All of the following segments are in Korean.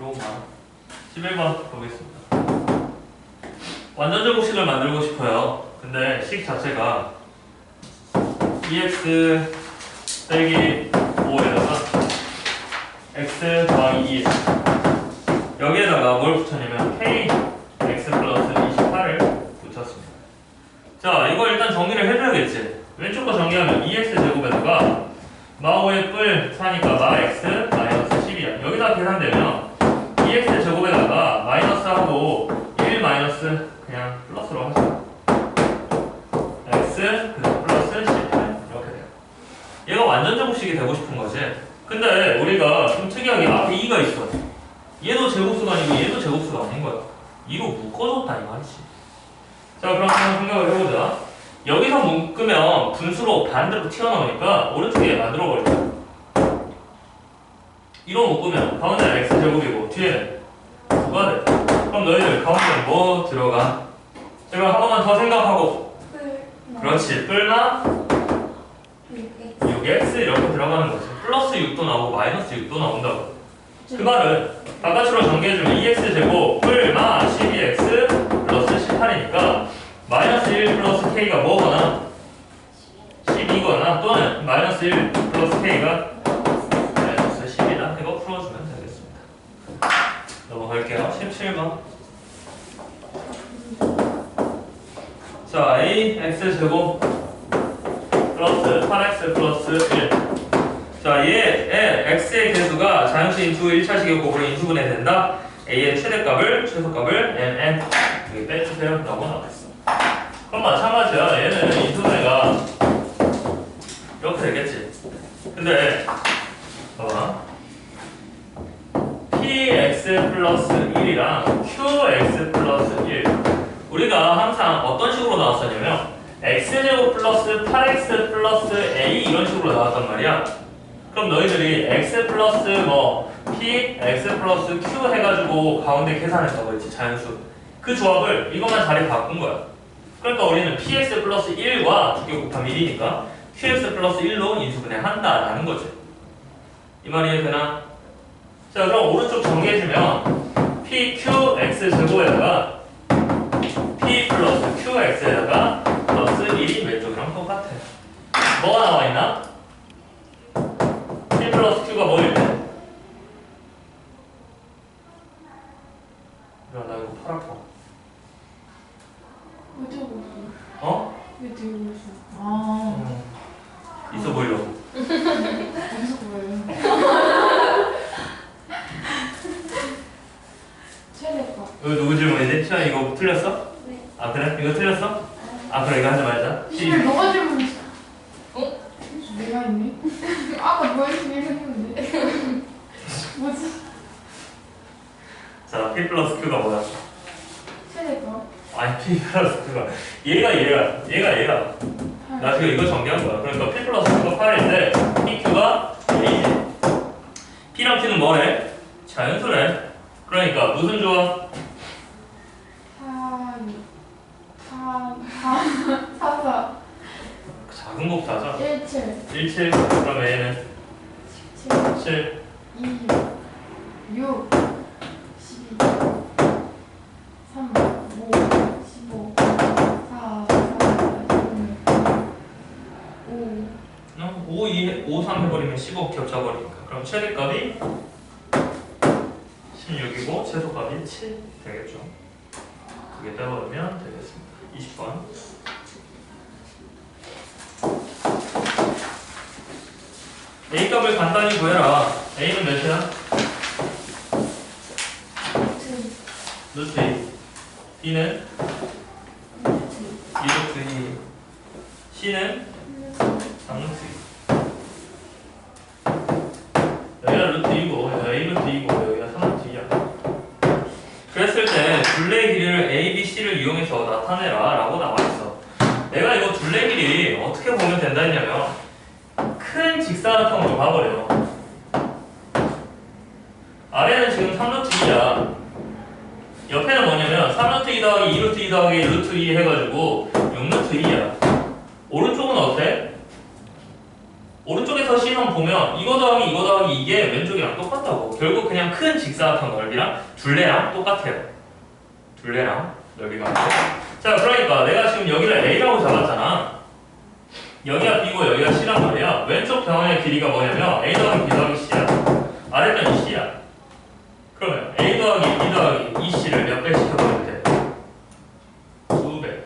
들어온 거 11번 보겠습니다. 완전 제곱식을 만들고 싶어요. 근데 식 자체가 e 2x 빼기 5에다가 x 더하기 2 여기에다가 뭘 붙였냐면 k x 플러스 28을 붙였습니다. 자, 이거 일단 정리를 해줘야겠지. 왼쪽 거 정리하면 2x 제곱에다가 마오의 뿔 사니까 마 x 마이너스 10이야. 여기다 계산되면 2x 제곱에다가 마이너스하고 1 마이너스 그냥 플러스로 하자. x 그 플러스 18 이렇게 돼요. 얘가 완전 제곱 식이 되고 싶은 거지. 근데 우리가 좀 특이하게 앞에 2가 있어. 얘도 제곱수가 아니고 얘도 제곱수가 아닌 거야. 2로 묶어줬다 이 말이지. 자 그럼 한번 생각을 해보자. 여기서 묶으면 분수로 반대로 튀어나오니까 오른쪽에 만들어버릴게. 2로 묶으면 가운데는 x제곱이고 뒤에는 9가 돼. 그럼 너희들 가운데 뭐 들어가? 제가 한 번만 더 생각하고 그렇지 뿔나 6x 이렇게 들어가는 거지. 플러스 6도 나오고 마이너스 6도 나온다고. 그 말은 바깥으로 전개해주면 2x 제곱 뿔마 12x 플러스 18이니까 마이너스 1 플러스 k가 뭐거나 12거나 또는 마이너스 1 플러스 k가 마이너스 10이다. 이거 풀어주면 되겠습니다. 넘어갈게요. 17번. 자, a x 제곱 플러스 8x 플러스 1. 자, 얘의 x의 개수가 자연수 인수 1차식이고 그럼 인수분해 된다. a의 최대값을 최소값을 mn 여기 빼주세요. 라고 나왔어. 그럼 마찬가지야. 얘는 인수분해가 이렇게 되겠지. 근데 봐봐. px 플러스 1이랑 qx 플러스 1 우리가 항상 어떤 식으로 나왔었냐면 x제곱 플러스 8x 플러스 a 이런 식으로 나왔단 말이야. 그럼 너희들이 x 플러스 뭐 p, x 플러스 q 해가지고 가운데 계산했다고 했지? 자연수. 그 조합을 이것만 자리 바꾼 거야. 그러니까 우리는 px 플러스 1과 두개 곱하면 1이니까 qx 플러스 1로 인수분해 한다라는 거지. 이 말이 이해되나? 자 그럼 오른쪽 정리해주면 pqx 제곱에다가 p 플러스 qx에다가 플러스 1이 왼쪽이랑 똑같아 뭐가 나와 있나? p 플러스 q가 뭐일 때? 야, 나 이거 팔 아파 왜 저거 어? 있어? 아 있어 보이려고 어디서 보여요? 최대값 이거 누구 질문이지? 시아 이거 틀렸어? 네. 아 그래? 이거 틀렸어? 아 그래 이거 하지 말자 이걸 너가 했네? 아까 뭐 했으면 했는데 뭐지? 자 p 플러스 q가 뭐야? 최대값 아니 p 플러스 q가 얘가 얘가 얘가 얘가 나 지금 이거 정리한 거야. 그러니까 P 플러스 Q가 8인데 PQ가 1이지. P랑 Q는 뭐래? 자연수래. 그러니까 무슨 조합? 사 사, 사, 사사 작은 곱사죠. 17 17 그러면 얘는 17 7 2 6 12 3 5 15 4 3 5 5, 2, 5, 3 해버리면 15 겹쳐버리니까 그럼 최대값이 16이고 최소값이 7 되겠죠. 그게 빼버리면 되겠습니다. 20번 값을 간단히 구해라. A는 몇이야? 루트 2 B는? 2루트 2 C는? 3루트 2 여기가 루트 2고 여기가 A 루트 2고 여기가 3루트 2야 그랬을 때 둘레 길이를 A, B, C를 이용해서 나타내라 라고 나와있어. 내가 이거 둘레 길이 어떻게 보면 된다 했냐면 큰 직사각형으로 봐버려. 아래는 지금 3루트 2야. 옆에는 뭐냐면 3루트 2 더하기 2루트 2 더하기 루트 2 해가지고 6루트 2야. 오른쪽은 어때? 오른쪽에서 C선 보면 이거 더하기 이거 더하기 이게 왼쪽이랑 똑같다고. 결국 그냥 큰 직사각형 넓이랑 둘레랑 똑같아요. 둘레랑 넓이가. 자 그러니까 내가 지금 여기를 A라고 잡았잖아 여기가 B고 여기가 C란 말이야 왼쪽 병원의 길이가 뭐냐면 A 더하기 B 더하기 C야 아래편이 C야 그러면 A 더하기 B 더하기 이 C를 몇배 시켜버리면 돼? 두 배.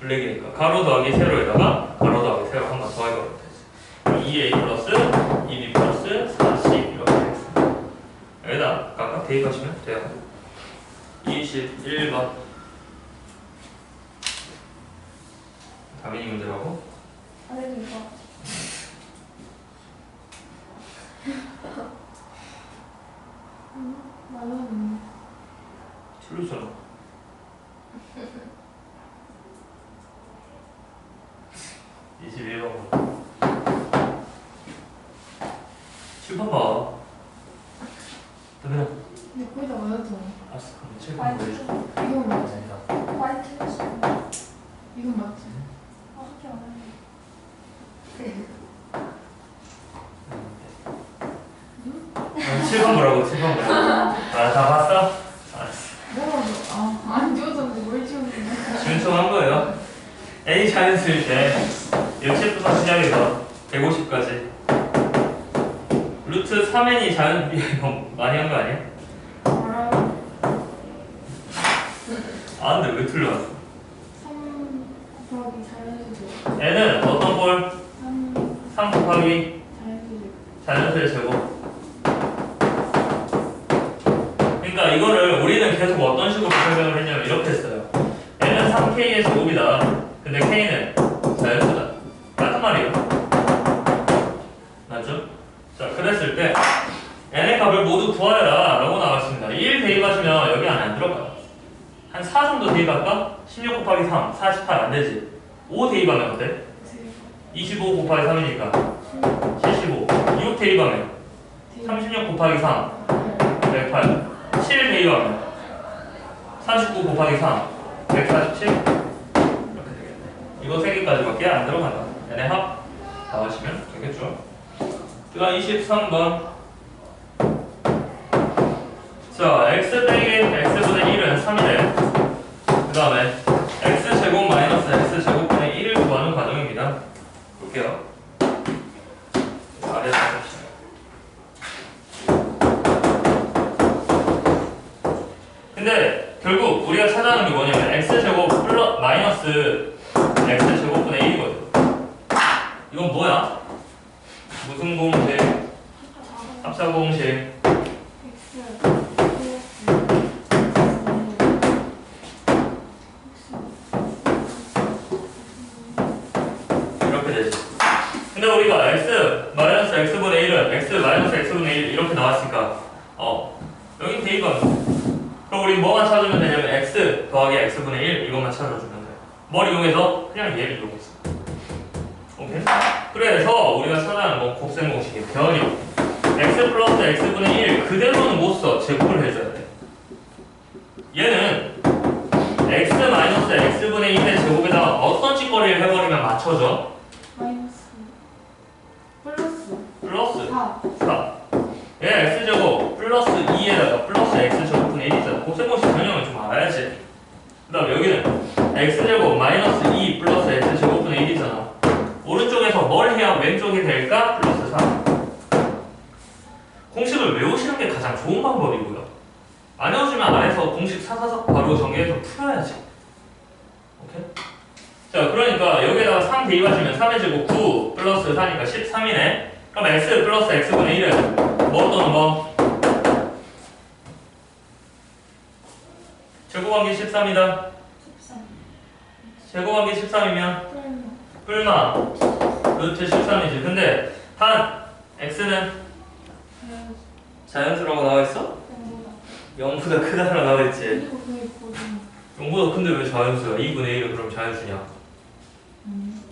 둘레기니까 가로 더하기 세로에다가 가로 더하기 세로 한 번 더 해버리면 되지. 2A 플러스 2B 플러스 4C 이렇게 되겠습니다. 여기다 각각 대입하시면 돼요. 21번. 다민이 문제라고? 아니니까. 나는 틀렸잖아. (21번) 7번 봐. 그러면 근데 거기다 맞았잖아. 알았어. 그럼 7번 보여줘. 이건 맞지? 화이트 이건 맞지? 아 학교 안 하네 7번 보라고 7번 보라고. 아다 봤어? 알았어. 뭐라고? 아, 안 지워졌는데 뭘 지웠는데? 준청한 거예요. A 자연수일 때 60부터 시작해서 150까지 루트 3n이 자연 이거 많이 한 거 아니야? 아 근데 왜 틀려왔어? 3 곱하기 자연수죠. n은 어떤 볼? 3 3 곱하기 자연수죠. 자연수의 제곱 그러니까 이거를 우리는 계속 어떤 식으로 설명을 했냐면 이렇게 했어요 3k의 제곱이다. 근데 k는 자연수다. 같은 말이에요. 맞죠? 자 그랬을 때 n의 값을 모두 구하여라 라고 나왔습니다. 1 대입하시면 여기 안에 안 들어가요. 한 4 정도 대입할까? 16 곱하기 3 48 안 되지? 5 대입하면 어때? 25 곱하기 3이니까 75 6 대입하면 36 곱하기 3 108 7 대입하면 39 곱하기 3 147 이렇게 되겠네 이거 3개까지밖에 안 들어간다. 얘네 합 나오시면 되겠죠? 그 다음 23번. 자 x 빼기 x분의 1은 3이래 그 다음에 x제곱 마이너스 x제곱분의 1을 구하는 과정입니다 볼게요 아래에서 보시면 근데 찾아하는 게 뭐냐면 x제곱 플러 마이너스 x제곱분의 1이거든 이건 뭐야? 무슨 공식? 합사 공식 이렇게 되지 근데 우리가 x 마이너스 x분의 1은 x 마이너스 x분의 1 이렇게 나왔으니까 어 여기 돼. 그럼 우리 뭐만 찾으면 되냐면 x 더하기 x분의 1 이것만 찾아주면 돼. 뭘 이용해서? 그냥 얘를 이용해서. 오케이? 그래서 우리가 찾아하는 건 곱셈 공식의 변형. x 플러스 x분의 1 그대로는 못 써. 제곱을 해줘야 돼. 얘는 x 마이너스 x분의 1의 제곱에다가 어떤 짓거리를 해버리면 맞춰져? 마이너스 플러스 플러스 4 4. 얘 x제곱 플러스 2에다가 플러스 x제곱분의 1이잖아. 곱셈 공식 변형을 좀 알아야지. 그 다음 여기는 x제곱 마이너스 2 플러스 x제곱분의 1이잖아. 오른쪽에서 뭘 해야 왼쪽이 될까? 플러스 4. 공식을 외우시는 게 가장 좋은 방법이고요. 안 외우시면 아래서 공식 사사삭 바로 정리해서 풀어야지. 오케이? 자, 그러니까 여기다가 3 대입하시면 3의 제곱 9 플러스 4니까 13이네. 그럼 x 플러스 x분의 1은 뭐 또는 뭐? 제곱하기 13이다. 13 제곱하기 13이면 뿔마 루트 13이지. 근데 단 x는 자연수 자연수라고 나와 있어? 정보다 0보다 크다라고 나와 있지. 이거 그게 있거든 0보다 큰데 왜 자연수야? 2분의 1은 그럼 자연수냐? 음.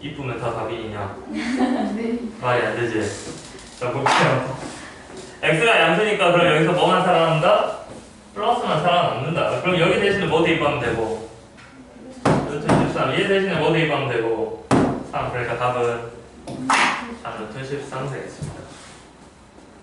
이쁘면 다 답이냐? 네 말이 안 되지. 자, 볼게요. X가 양수니까 그럼 여기서 뭐만 살아남는다? 플러스만 살아남는다. 그럼 여기 대신에 뭐 대입하면 되고? 루트 13. 얘 대신에 뭐 대입하면 되고? 3 그러니까 답은 3루트 13 되겠습니다